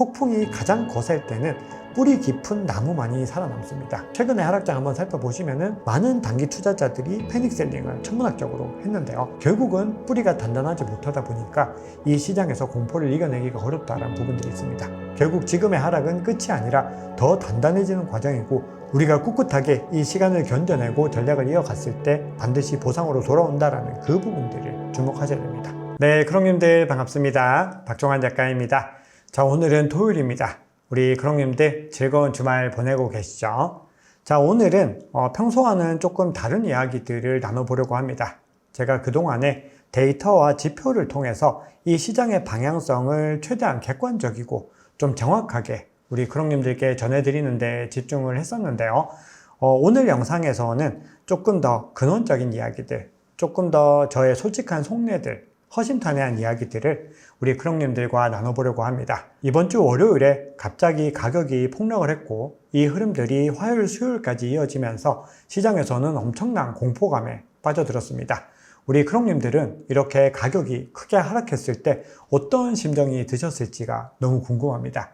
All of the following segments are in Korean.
폭풍이 가장 거셀 때는 뿌리 깊은 나무만이 살아남습니다. 최근에 하락장 한번 살펴보시면은 많은 단기 투자자들이 패닉셀링을 천문학적으로 했는데요. 결국은 뿌리가 단단하지 못하다 보니까 이 시장에서 공포를 이겨내기가 어렵다는 부분들이 있습니다. 결국 지금의 하락은 끝이 아니라 더 단단해지는 과정이고 우리가 꿋꿋하게 이 시간을 견뎌내고 전략을 이어갔을 때 반드시 보상으로 돌아온다라는 그 부분들을 주목하셔야 됩니다. 네, 크롱님들 반갑습니다. 박종환 작가입니다. 자, 오늘은 토요일입니다. 우리 크롱님들 즐거운 주말 보내고 계시죠? 자, 오늘은 어, 평소와는 조금 다른 이야기들을 나눠보려고 합니다. 제가 그동안에 데이터와 지표를 통해서 이 시장의 방향성을 최대한 객관적이고 좀 정확하게 우리 크롱님들께 전해드리는데 집중을 했었는데요. 어, 오늘 영상에서는 조금 더 근원적인 이야기들, 조금 더 저의 솔직한 속내들, 허심탄회한 이야기들을 우리 크롱님들과 나눠보려고 합니다. 이번 주 월요일에 갑자기 가격이 폭락을 했고 이 흐름들이 화요일, 수요일까지 이어지면서 시장에서는 엄청난 공포감에 빠져들었습니다. 우리 크롱님들은 이렇게 가격이 크게 하락했을 때 어떤 심정이 드셨을지가 너무 궁금합니다.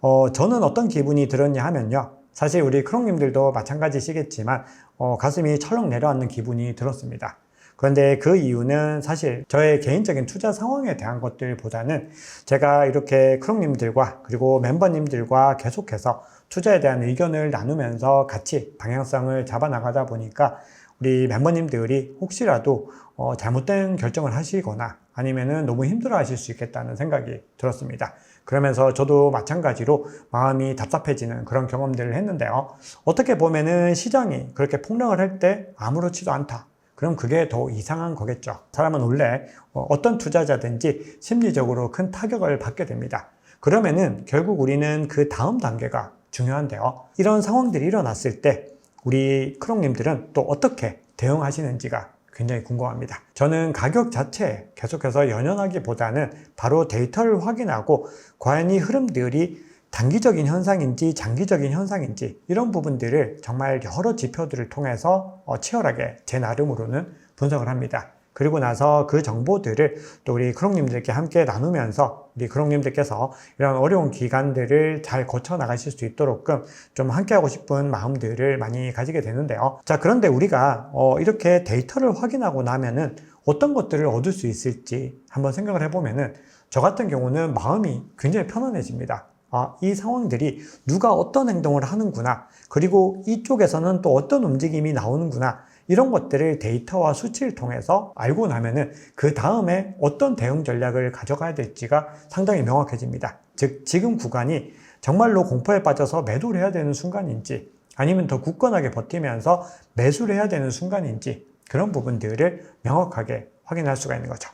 어, 저는 어떤 기분이 들었냐 하면요. 사실 우리 크롱님들도 마찬가지시겠지만 어, 가슴이 철렁 내려앉는 기분이 들었습니다. 그런데 그 이유는 사실 저의 개인적인 투자 상황에 대한 것들보다는 제가 이렇게 크롱님들과 그리고 멤버님들과 계속해서 투자에 대한 의견을 나누면서 같이 방향성을 잡아 나가다 보니까 우리 멤버님들이 혹시라도 어, 잘못된 결정을 하시거나 아니면은 너무 힘들어 하실 수 있겠다는 생각이 들었습니다. 그러면서 저도 마찬가지로 마음이 답답해지는 그런 경험들을 했는데요. 어떻게 보면은 시장이 그렇게 폭락을 할 때 아무렇지도 않다. 그럼 그게 더 이상한 거겠죠. 사람은 원래 어, 어떤 투자자든지 심리적으로 큰 타격을 받게 됩니다. 그러면은 결국 우리는 그 다음 단계가 중요한데요. 이런 상황들이 일어났을 때 우리 크롱님들은 또 어떻게 대응하시는지가 굉장히 궁금합니다. 저는 가격 자체에 계속해서 연연하기보다는 바로 데이터를 확인하고 과연 이 흐름들이 단기적인 현상인지 장기적인 현상인지 이런 부분들을 정말 여러 지표들을 통해서 어, 치열하게 제 나름으로는 분석을 합니다. 그리고 나서 그 정보들을 또 우리 크롱님들께 함께 나누면서 우리 크롱님들께서 이런 어려운 기간들을 잘 거쳐 나가실 수 있도록끔 좀 함께 하고 싶은 마음들을 많이 가지게 되는데요. 자, 그런데 우리가 어, 이렇게 데이터를 확인하고 나면은 어떤 것들을 얻을 수 있을지 한번 생각을 해보면은 저 같은 경우는 마음이 굉장히 편안해집니다. 아, 이 상황들이 누가 어떤 행동을 하는구나. 그리고 이쪽에서는 또 어떤 움직임이 나오는구나. 이런 것들을 데이터와 수치를 통해서 알고 나면은 그 다음에 어떤 대응 전략을 가져가야 될지가 상당히 명확해집니다. 즉, 지금 구간이 정말로 공포에 빠져서 매도를 해야 되는 순간인지 아니면 더 굳건하게 버티면서 매수를 해야 되는 순간인지 그런 부분들을 명확하게 확인할 수가 있는 거죠.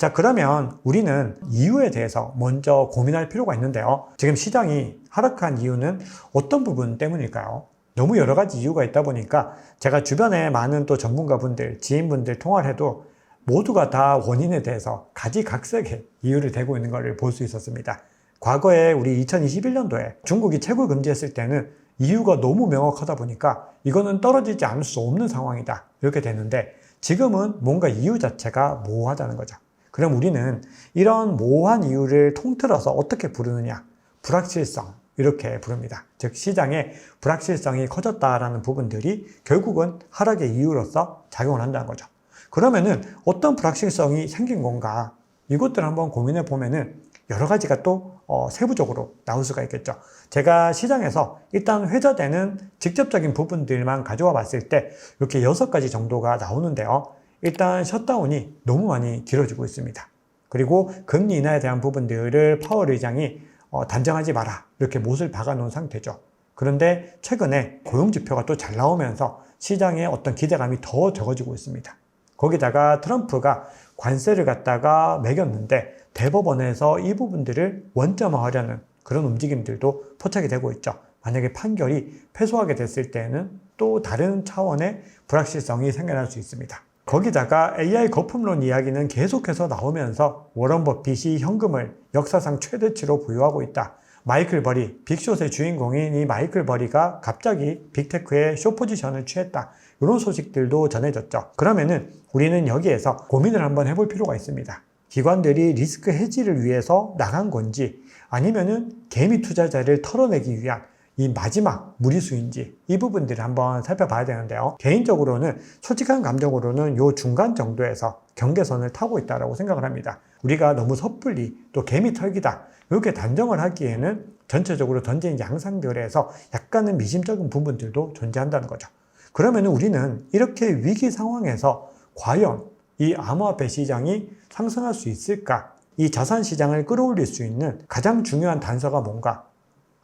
자, 그러면 우리는 이유에 대해서 먼저 고민할 필요가 있는데요. 지금 시장이 하락한 이유는 어떤 부분 때문일까요? 너무 여러 가지 이유가 있다 보니까 제가 주변에 많은 또 전문가분들, 지인분들 통화를 해도 모두가 다 원인에 대해서 가지각색의 이유를 대고 있는 것을 볼 수 있었습니다. 과거에 우리 2021년도에 중국이 채굴 금지했을 때는 이유가 너무 명확하다 보니까 이거는 떨어지지 않을 수 없는 상황이다. 이렇게 되는데 지금은 뭔가 이유 자체가 모호하다는 거죠. 그럼 우리는 이런 모호한 이유를 통틀어서 어떻게 부르느냐? 불확실성. 이렇게 부릅니다. 즉, 시장의 불확실성이 커졌다라는 부분들이 결국은 하락의 이유로서 작용을 한다는 거죠. 그러면은 어떤 불확실성이 생긴 건가? 이것들을 한번 고민해 보면은 여러 가지가 또 어, 세부적으로 나올 수가 있겠죠. 제가 시장에서 일단 회자되는 직접적인 부분들만 가져와 봤을 때 이렇게 여섯 가지 정도가 나오는데요. 일단 셧다운이 너무 많이 길어지고 있습니다. 그리고 금리 인하에 대한 부분들을 파월 의장이 어, 단정하지 마라 이렇게 못을 박아놓은 상태죠. 그런데 최근에 고용 지표가 또 잘 나오면서 시장의 어떤 기대감이 더 적어지고 있습니다. 거기다가 트럼프가 관세를 갖다가 매겼는데 대법원에서 이 부분들을 원점화하려는 그런 움직임들도 포착이 되고 있죠. 만약에 판결이 패소하게 됐을 때는 또 다른 차원의 불확실성이 생겨날 수 있습니다. 거기다가 AI 거품론 이야기는 계속해서 나오면서 워런 버핏이 현금을 역사상 최대치로 보유하고 있다. 마이클 버리, 빅숏의 주인공인 이 마이클 버리가 갑자기 빅테크의 쇼 포지션을 취했다. 이런 소식들도 전해졌죠. 그러면은 우리는 여기에서 고민을 한번 해볼 필요가 있습니다. 기관들이 리스크 해지를 위해서 나간 건지 아니면은 개미 투자자를 털어내기 위한 이 마지막 무리수인지 이 부분들을 한번 살펴봐야 되는데요. 개인적으로는 솔직한 감정으로는 요 중간 정도에서 경계선을 타고 있다고 생각을 합니다. 우리가 너무 섣불리 또 개미 털기다 이렇게 단정을 하기에는 전체적으로 던진 양상들에서 약간은 미심쩍은 부분들도 존재한다는 거죠. 그러면 우리는 이렇게 위기 상황에서 과연 이 암호화폐 시장이 상승할 수 있을까? 이 자산 시장을 끌어올릴 수 있는 가장 중요한 단서가 뭔가?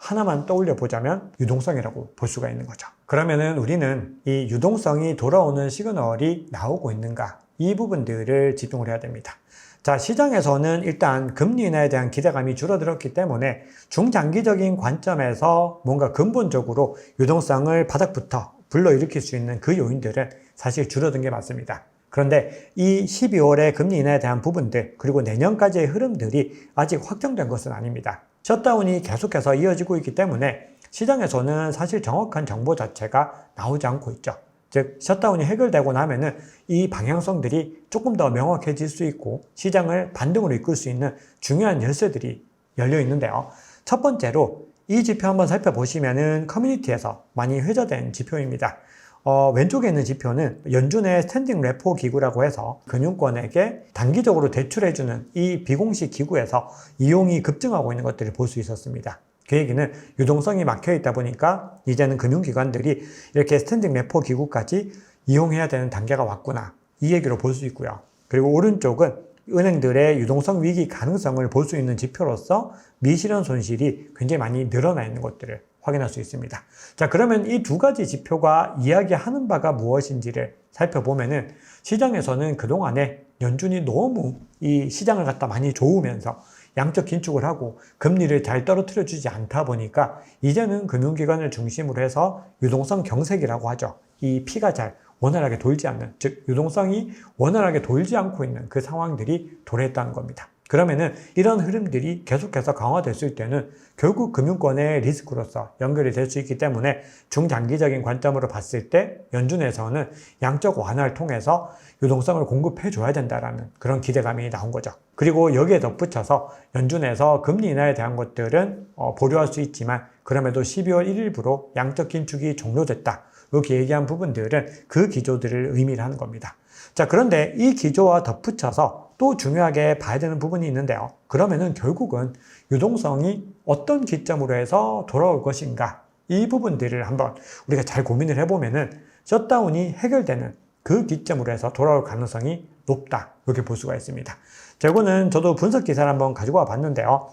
하나만 떠올려 보자면 유동성이라고 볼 수가 있는 거죠. 그러면은 우리는 이 유동성이 돌아오는 시그널이 나오고 있는가? 이 부분들을 집중을 해야 됩니다. 자, 시장에서는 일단 금리 인하에 대한 기대감이 줄어들었기 때문에 중장기적인 관점에서 뭔가 근본적으로 유동성을 바닥부터 불러일으킬 수 있는 그 요인들은 사실 줄어든 게 맞습니다. 그런데 이 12월에 금리 인하에 대한 부분들 그리고 내년까지의 흐름들이 아직 확정된 것은 아닙니다. 셧다운이 계속해서 이어지고 있기 때문에 시장에서는 사실 정확한 정보 자체가 나오지 않고 있죠. 즉 셧다운이 해결되고 나면은 이 방향성들이 조금 더 명확해질 수 있고 시장을 반등으로 이끌 수 있는 중요한 열쇠들이 열려 있는데요. 첫 번째로 이 지표 한번 살펴보시면은 커뮤니티에서 많이 회자된 지표입니다. 어, 왼쪽에 있는 지표는 연준의 스탠딩 레포 기구라고 해서 금융권에게 단기적으로 대출해주는 이 비공식 기구에서 이용이 급증하고 있는 것들을 볼 수 있었습니다. 그 얘기는 유동성이 막혀 있다 보니까 이제는 금융기관들이 이렇게 스탠딩 레포 기구까지 이용해야 되는 단계가 왔구나. 이 얘기로 볼 수 있고요. 그리고 오른쪽은 은행들의 유동성 위기 가능성을 볼 수 있는 지표로서 미실현 손실이 굉장히 많이 늘어나 있는 것들을 확인할 수 있습니다. 자, 그러면 이 두 가지 지표가 이야기하는 바가 무엇인지를 살펴보면은 시장에서는 그동안에 연준이 너무 이 시장을 갖다 많이 좋으면서 양적 긴축을 하고 금리를 잘 떨어뜨려 주지 않다 보니까 이제는 금융기관을 중심으로 해서 유동성 경색이라고 하죠. 이 피가 잘 원활하게 돌지 않는, 즉, 유동성이 원활하게 돌지 않고 있는 그 상황들이 도래했다는 겁니다. 그러면은 이런 흐름들이 계속해서 강화됐을 때는 결국 금융권의 리스크로서 연결이 될 수 있기 때문에 중장기적인 관점으로 봤을 때 연준에서는 양적 완화를 통해서 유동성을 공급해 줘야 된다라는 그런 기대감이 나온 거죠. 그리고 여기에 덧붙여서 연준에서 금리 인하에 대한 것들은 어, 보류할 수 있지만 그럼에도 12월 1일부로 양적 긴축이 종료됐다. 이렇게 얘기한 부분들은 그 기조들을 의미를 하는 겁니다. 자, 그런데 이 기조와 덧붙여서 또 중요하게 봐야 되는 부분이 있는데요. 그러면은 결국은 유동성이 어떤 기점으로 해서 돌아올 것인가? 이 부분들을 한번 우리가 잘 고민을 해보면은 셧다운이 해결되는 그 기점으로 해서 돌아올 가능성이 높다. 이렇게 볼 수가 있습니다. 재고는 저도 분석 기사를 한번 가지고 와 봤는데요.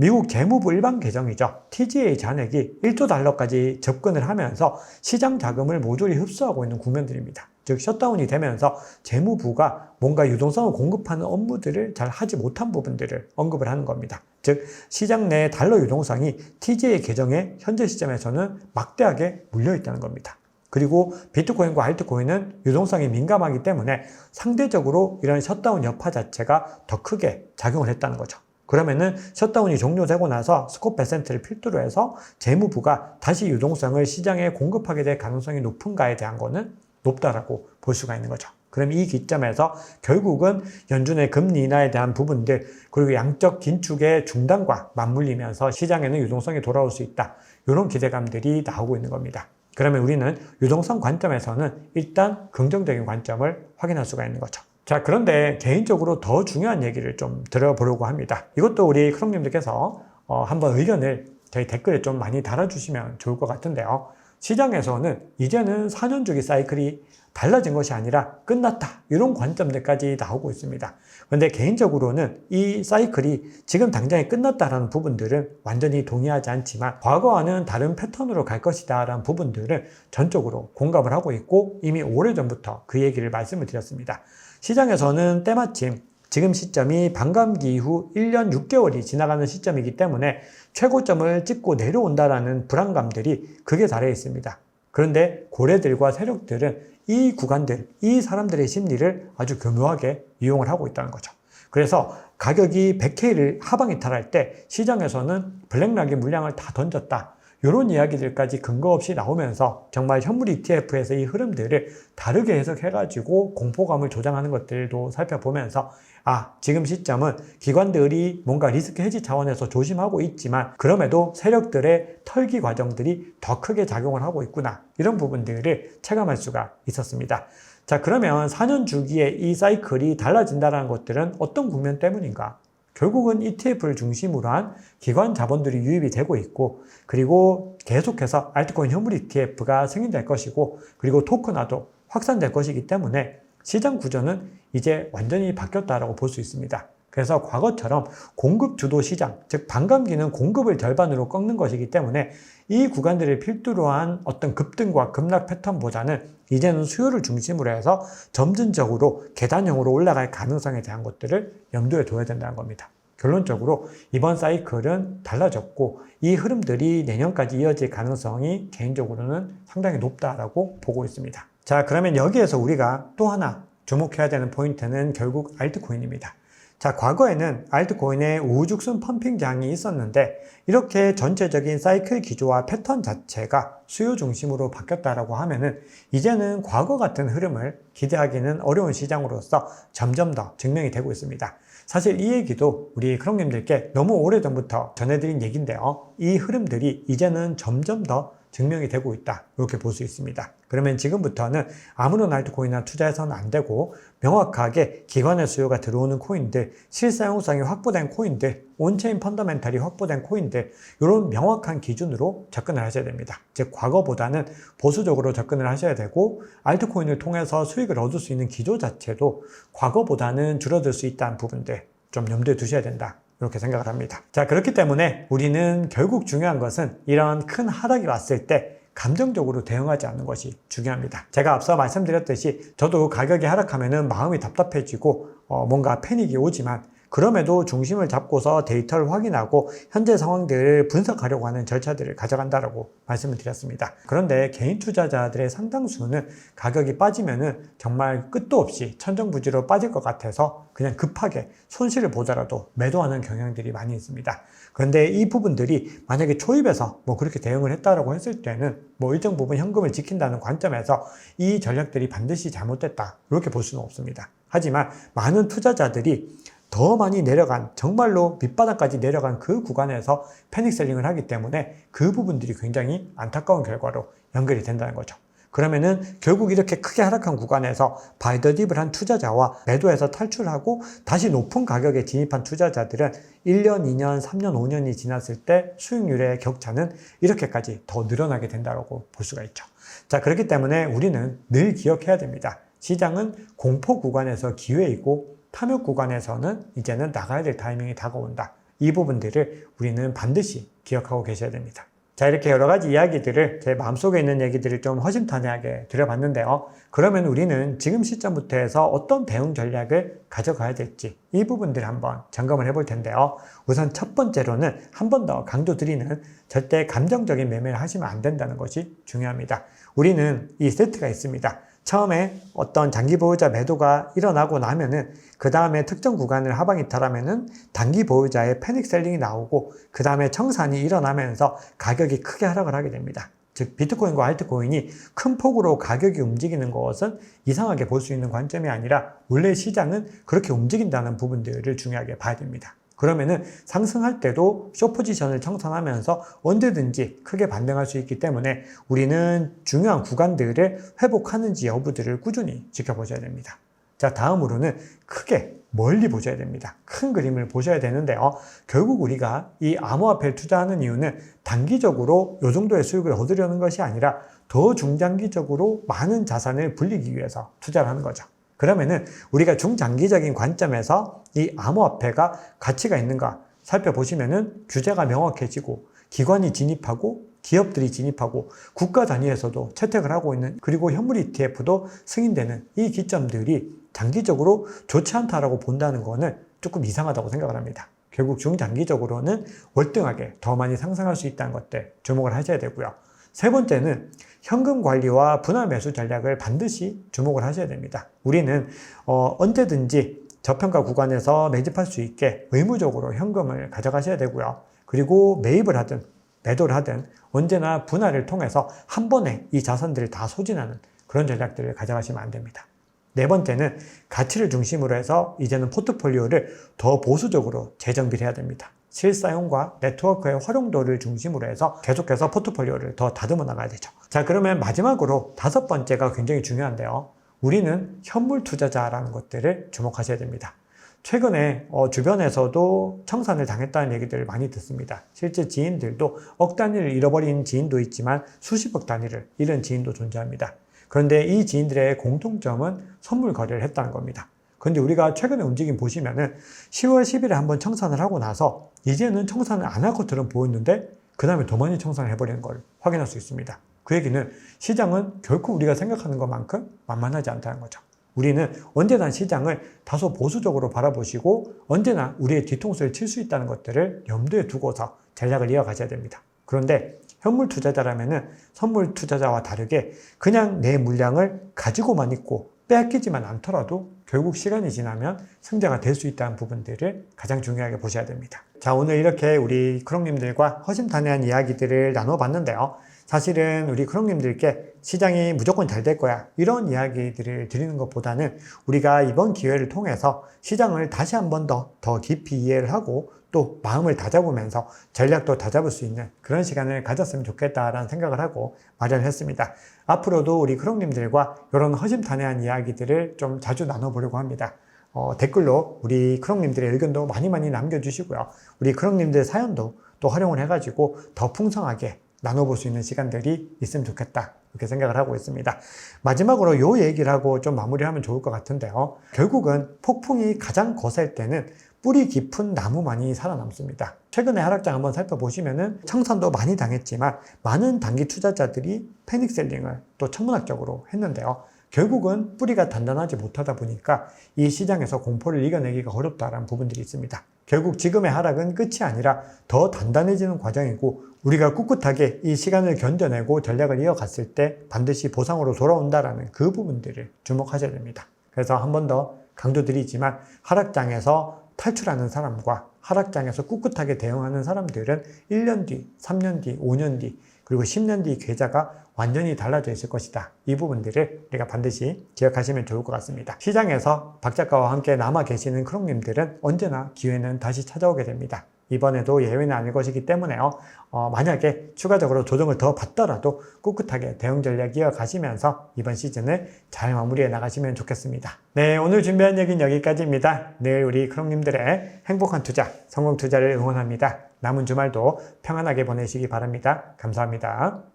미국 재무부 일반 계정이죠. TGA 잔액이 1조 달러까지 접근을 하면서 시장 자금을 모조리 흡수하고 있는 국면들입니다. 즉 셧다운이 되면서 재무부가 뭔가 유동성을 공급하는 업무들을 잘 하지 못한 부분들을 언급을 하는 겁니다. 즉 시장 내 달러 유동성이 TGA 계정에 현재 시점에서는 막대하게 물려 있다는 겁니다. 그리고 비트코인과 알트코인은 유동성이 민감하기 때문에 상대적으로 이런 셧다운 여파 자체가 더 크게 작용을 했다는 거죠. 그러면은 셧다운이 종료되고 나서 스코프 퍼센트를 필두로 해서 재무부가 다시 유동성을 시장에 공급하게 될 가능성이 높은가에 대한 거는 높다라고 볼 수가 있는 거죠. 그럼 이 기점에서 결국은 연준의 금리 인하에 대한 부분들 그리고 양적 긴축의 중단과 맞물리면서 시장에는 유동성이 돌아올 수 있다. 이런 기대감들이 나오고 있는 겁니다. 그러면 우리는 유동성 관점에서는 일단 긍정적인 관점을 확인할 수가 있는 거죠. 자, 그런데 개인적으로 더 중요한 얘기를 좀 들어보려고 합니다. 이것도 우리 크롱님들께서 어, 한번 의견을 저희 댓글에 좀 많이 달아주시면 좋을 것 같은데요. 시장에서는 이제는 4년 주기 사이클이 달라진 것이 아니라 끝났다. 이런 관점들까지 나오고 있습니다. 그런데 개인적으로는 이 사이클이 지금 당장에 끝났다라는 부분들은 완전히 동의하지 않지만 과거와는 다른 패턴으로 갈 것이다 라는 부분들을 전적으로 공감을 하고 있고 이미 오래전부터 그 얘기를 말씀을 드렸습니다. 시장에서는 때마침 지금 시점이 반감기 이후 1년 6개월이 지나가는 시점이기 때문에 최고점을 찍고 내려온다라는 불안감들이 극에 달해 있습니다. 그런데 고래들과 세력들은 이 구간들, 이 사람들의 심리를 아주 교묘하게 이용을 하고 있다는 거죠. 그래서 가격이 100K를 하방 이탈할 때 시장에서는 블랙락의 물량을 다 던졌다. 이런 이야기들까지 근거 없이 나오면서 정말 현물 ETF에서 이 흐름들을 다르게 해석해가지고 공포감을 조장하는 것들도 살펴보면서 아, 지금 시점은 기관들이 뭔가 리스크 해지 차원에서 조심하고 있지만 그럼에도 세력들의 털기 과정들이 더 크게 작용을 하고 있구나. 이런 부분들을 체감할 수가 있었습니다. 자, 그러면 4년 주기에 이 사이클이 달라진다는 것들은 어떤 국면 때문인가? 결국은 ETF를 중심으로 한 기관 자본들이 유입이 되고 있고 그리고 계속해서 알트코인 현물 ETF가 승인될 것이고 그리고 토큰화도 확산될 것이기 때문에 시장 구조는 이제 완전히 바뀌었다라고 볼 수 있습니다. 그래서 과거처럼 공급 주도 시장, 즉 반감기는 공급을 절반으로 꺾는 것이기 때문에 이 구간들을 필두로 한 어떤 급등과 급락 패턴보다는 이제는 수요를 중심으로 해서 점진적으로 계단형으로 올라갈 가능성에 대한 것들을 염두에 둬야 된다는 겁니다. 결론적으로 이번 사이클은 달라졌고 이 흐름들이 내년까지 이어질 가능성이 개인적으로는 상당히 높다라고 보고 있습니다. 자, 그러면 여기에서 우리가 또 하나 주목해야 되는 포인트는 결국 알트코인입니다. 자, 과거에는 알트코인의 우죽순 펌핑장이 있었는데 이렇게 전체적인 사이클 기조와 패턴 자체가 수요 중심으로 바뀌었다라고 하면은 이제는 과거 같은 흐름을 기대하기는 어려운 시장으로서 점점 더 증명이 되고 있습니다. 사실 이 얘기도 우리 크롱님들께 너무 오래전부터 전해드린 얘기인데요. 이 흐름들이 이제는 점점 더 증명이 되고 있다. 이렇게 볼 수 있습니다. 그러면 지금부터는 아무런 알트코인이나 투자해서는 안 되고 명확하게 기관의 수요가 들어오는 코인들, 실사용성이 확보된 코인들, 온체인 펀더멘탈이 확보된 코인들 이런 명확한 기준으로 접근을 하셔야 됩니다. 즉 과거보다는 보수적으로 접근을 하셔야 되고 알트코인을 통해서 수익을 얻을 수 있는 기조 자체도 과거보다는 줄어들 수 있다는 부분들 좀 염두에 두셔야 된다. 이렇게 생각을 합니다. 자, 그렇기 때문에 우리는 결국 중요한 것은 이런 큰 하락이 왔을 때 감정적으로 대응하지 않는 것이 중요합니다. 제가 앞서 말씀드렸듯이 저도 가격이 하락하면 마음이 답답해지고 어, 뭔가 패닉이 오지만 그럼에도 중심을 잡고서 데이터를 확인하고 현재 상황들을 분석하려고 하는 절차들을 가져간다라고 말씀을 드렸습니다. 그런데 개인 투자자들의 상당수는 가격이 빠지면은 정말 끝도 없이 천정부지로 빠질 것 같아서 그냥 급하게 손실을 보더라도 매도하는 경향들이 많이 있습니다. 그런데 이 부분들이 만약에 초입에서 뭐 그렇게 대응을 했다라고 했을 때는 뭐 일정 부분 현금을 지킨다는 관점에서 이 전략들이 반드시 잘못됐다 이렇게 볼 수는 없습니다. 하지만 많은 투자자들이 더 많이 내려간 정말로 밑바닥까지 내려간 그 구간에서 패닉 셀링을 하기 때문에 그 부분들이 굉장히 안타까운 결과로 연결이 된다는 거죠. 그러면은 결국 이렇게 크게 하락한 구간에서 바이더딥을 한 투자자와 매도해서 탈출하고 다시 높은 가격에 진입한 투자자들은 1년, 2년, 3년, 5년이 지났을 때 수익률의 격차는 이렇게까지 더 늘어나게 된다고 볼 수가 있죠. 자, 그렇기 때문에 우리는 늘 기억해야 됩니다. 시장은 공포 구간에서 기회이고 탐욕 구간에서는 이제는 나가야 될 타이밍이 다가온다. 이 부분들을 우리는 반드시 기억하고 계셔야 됩니다. 자, 이렇게 여러 가지 이야기들을 제 마음속에 있는 얘기들을 좀 허심탄회하게 드려봤는데요. 그러면 우리는 지금 시점부터 해서 어떤 대응 전략을 가져가야 될지 이 부분들 한번 점검을 해볼 텐데요. 우선 첫 번째로는 한 번 더 강조드리는 절대 감정적인 매매를 하시면 안 된다는 것이 중요합니다. 우리는 이 세트가 있습니다. 처음에 어떤 장기 보유자 매도가 일어나고 나면은 그 다음에 특정 구간을 하방이 타라면은 단기 보유자의 패닉 셀링이 나오고 그 다음에 청산이 일어나면서 가격이 크게 하락을 하게 됩니다. 즉 비트코인과 알트코인이 큰 폭으로 가격이 움직이는 것은 이상하게 볼 수 있는 관점이 아니라 원래 시장은 그렇게 움직인다는 부분들을 중요하게 봐야 됩니다. 그러면은 상승할 때도 쇼 포지션을 청산하면서 언제든지 크게 반등할 수 있기 때문에 우리는 중요한 구간들을 회복하는지 여부들을 꾸준히 지켜보셔야 됩니다. 자, 다음으로는 크게 멀리 보셔야 됩니다. 큰 그림을 보셔야 되는데요. 결국 우리가 이 암호화폐를 투자하는 이유는 단기적으로 이 정도의 수익을 얻으려는 것이 아니라 더 중장기적으로 많은 자산을 불리기 위해서 투자를 하는 거죠. 그러면은 우리가 중장기적인 관점에서 이 암호화폐가 가치가 있는가 살펴보시면은 규제가 명확해지고 기관이 진입하고 기업들이 진입하고 국가 단위에서도 채택을 하고 있는 그리고 현물 ETF도 승인되는 이 기점들이 장기적으로 좋지 않다라고 본다는 거는 조금 이상하다고 생각을 합니다. 결국 중장기적으로는 월등하게 더 많이 상승할 수 있다는 것들 주목을 하셔야 되고요. 세 번째는 현금 관리와 분할 매수 전략을 반드시 주목을 하셔야 됩니다. 우리는 어, 언제든지 저평가 구간에서 매집할 수 있게 의무적으로 현금을 가져가셔야 되고요. 그리고 매입을 하든 매도를 하든 언제나 분할을 통해서 한 번에 이 자산들을 다 소진하는 그런 전략들을 가져가시면 안 됩니다. 네 번째는 가치를 중심으로 해서 이제는 포트폴리오를 더 보수적으로 재정비를 해야 됩니다. 실사용과 네트워크의 활용도를 중심으로 해서 계속해서 포트폴리오를 더 다듬어 나가야 되죠. 자, 그러면 마지막으로 다섯 번째가 굉장히 중요한데요. 우리는 현물 투자자라는 것들을 주목하셔야 됩니다. 최근에 어, 주변에서도 청산을 당했다는 얘기들을 많이 듣습니다. 실제 지인들도 억 단위를 잃어버린 지인도 있지만 수십억 단위를 잃은 지인도 존재합니다. 그런데 이 지인들의 공통점은 선물 거래를 했다는 겁니다. 그런데 우리가 최근에 움직임 보시면은 10월 10일에 한번 청산을 하고 나서 이제는 청산을 안 할 것처럼 보였는데 그 다음에 더 많이 청산을 해버리는 걸 확인할 수 있습니다. 그 얘기는 시장은 결코 우리가 생각하는 것만큼 만만하지 않다는 거죠. 우리는 언제나 시장을 다소 보수적으로 바라보시고 언제나 우리의 뒤통수를 칠 수 있다는 것들을 염두에 두고서 전략을 이어가셔야 됩니다. 그런데 현물 투자자라면은 선물 투자자와 다르게 그냥 내 물량을 가지고만 있고 빼앗기지만 않더라도 결국 시간이 지나면 승자가 될 수 있다는 부분들을 가장 중요하게 보셔야 됩니다. 자, 오늘 이렇게 우리 크롱님들과 허심탄회한 이야기들을 나눠봤는데요. 사실은 우리 크롱님들께 시장이 무조건 잘 될 거야. 이런 이야기들을 드리는 것보다는 우리가 이번 기회를 통해서 시장을 다시 한 번 더, 더 깊이 이해를 하고 또 마음을 다잡으면서 전략도 다잡을 수 있는 그런 시간을 가졌으면 좋겠다라는 생각을 하고 마련했습니다. 앞으로도 우리 크롱님들과 이런 허심탄회한 이야기들을 좀 자주 나눠보려고 합니다. 어, 댓글로 우리 크롱님들의 의견도 많이 많이 남겨주시고요. 우리 크롱님들 사연도 또 활용을 해가지고 더 풍성하게 나눠볼 수 있는 시간들이 있으면 좋겠다. 이렇게 생각을 하고 있습니다. 마지막으로 요 얘기를 하고 좀 마무리하면 좋을 것 같은데요. 결국은 폭풍이 가장 거셀 때는 뿌리 깊은 나무만이 살아남습니다. 최근에 하락장 한번 살펴보시면은 청산도 많이 당했지만 많은 단기 투자자들이 패닉셀링을 또 천문학적으로 했는데요. 결국은 뿌리가 단단하지 못하다 보니까 이 시장에서 공포를 이겨내기가 어렵다라는 부분들이 있습니다. 결국 지금의 하락은 끝이 아니라 더 단단해지는 과정이고 우리가 꿋꿋하게 이 시간을 견뎌내고 전략을 이어갔을 때 반드시 보상으로 돌아온다라는 그 부분들을 주목하셔야 됩니다. 그래서 한 번 더 강조드리지만 하락장에서 탈출하는 사람과 하락장에서 꿋꿋하게 대응하는 사람들은 1년 뒤, 3년 뒤, 5년 뒤, 그리고 10년 뒤 계좌가 완전히 달라져 있을 것이다. 이 부분들을 우리가 반드시 기억하시면 좋을 것 같습니다. 시장에서 박 작가와 함께 남아 계시는 크롱님들은 언제나 기회는 다시 찾아오게 됩니다. 이번에도 예외는 아닐 것이기 때문에요. 어, 만약에 추가적으로 조정을 더 받더라도 꿋꿋하게 대응 전략 이어가시면서 이번 시즌을 잘 마무리해 나가시면 좋겠습니다. 네, 오늘 준비한 얘기는 여기까지입니다. 늘 우리 크롱님들의 행복한 투자, 성공 투자를 응원합니다. 남은 주말도 평안하게 보내시기 바랍니다. 감사합니다.